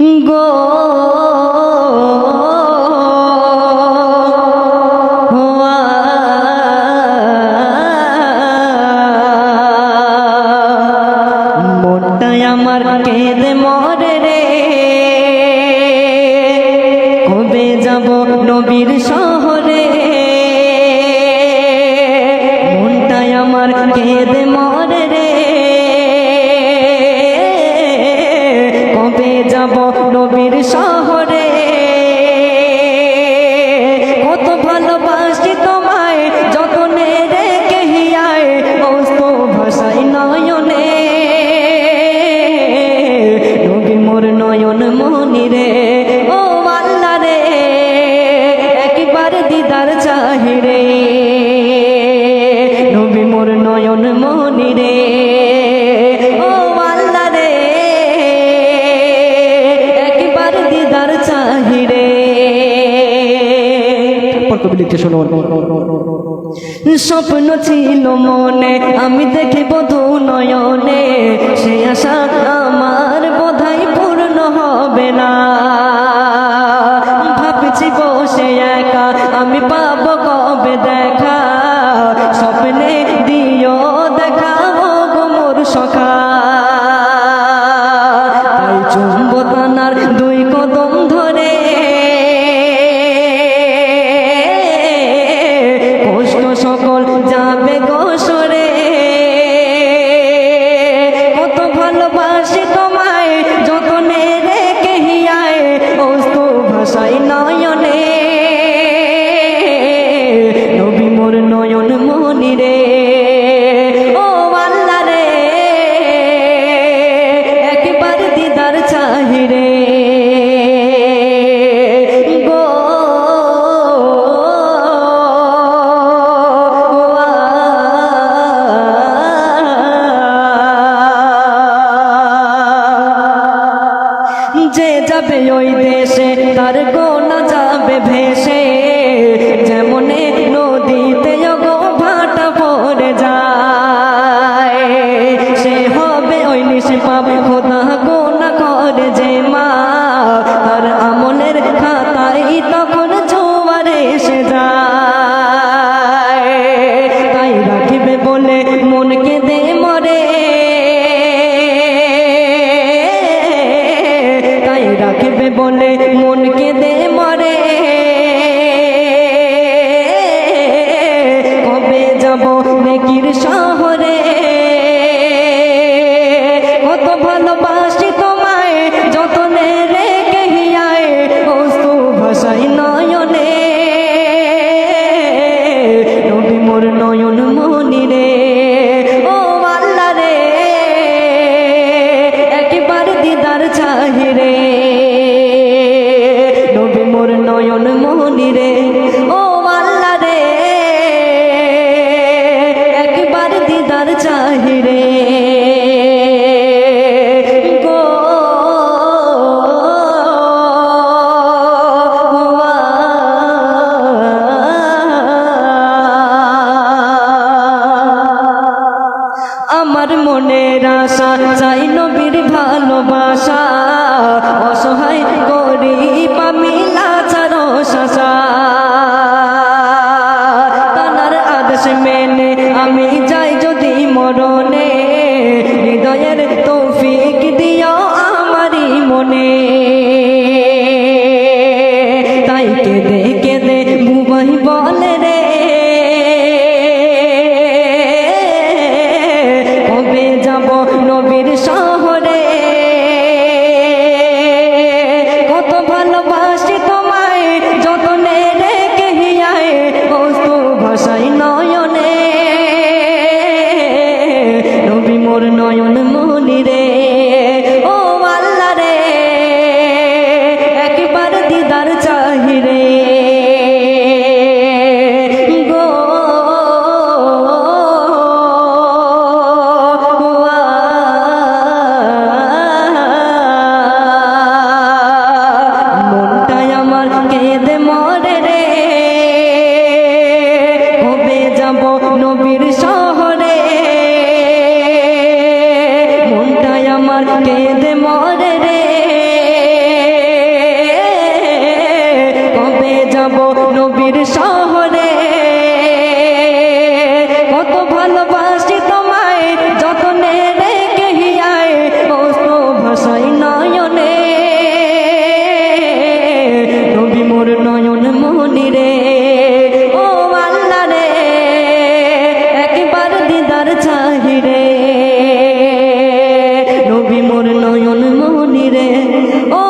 গো নবীর পর কবি লিখতে স্বপ্ন ছিল মনে, আমি দেখিব দু নয়নে সে আশা আমার বোধাই পূর্ণ হবে না। ভাবছি বসে একা, আমি পাবো কবে দেখা? স্বপ্নে দিও দেখা, ও মোর সখা। যাবে ওই দেশে, তার গোনা যাবে ভেসে। যেমনে নদীতে গো ভাটা পড়ে যায়, সে হবে ওই নিশে পাবে খোদা গোনা করে যে মা। তার আমলের খাতাই তখন জোয়ারে এসে যায়। তাই রাখিবে বলে মনকে দে যাব চাই নবীর ভালোবাসা, অসহায় গরিব আমি লাচার শাসা তানার আদেশ মেনে আমি যাই যদি মরণে, হৃদয়ের তৌফিক দিও আমারই মনে। তাই কেঁদে কেঁদে কেঁদে মরে রে। কবে যাব নবীর সব নয়ন মনিরে ও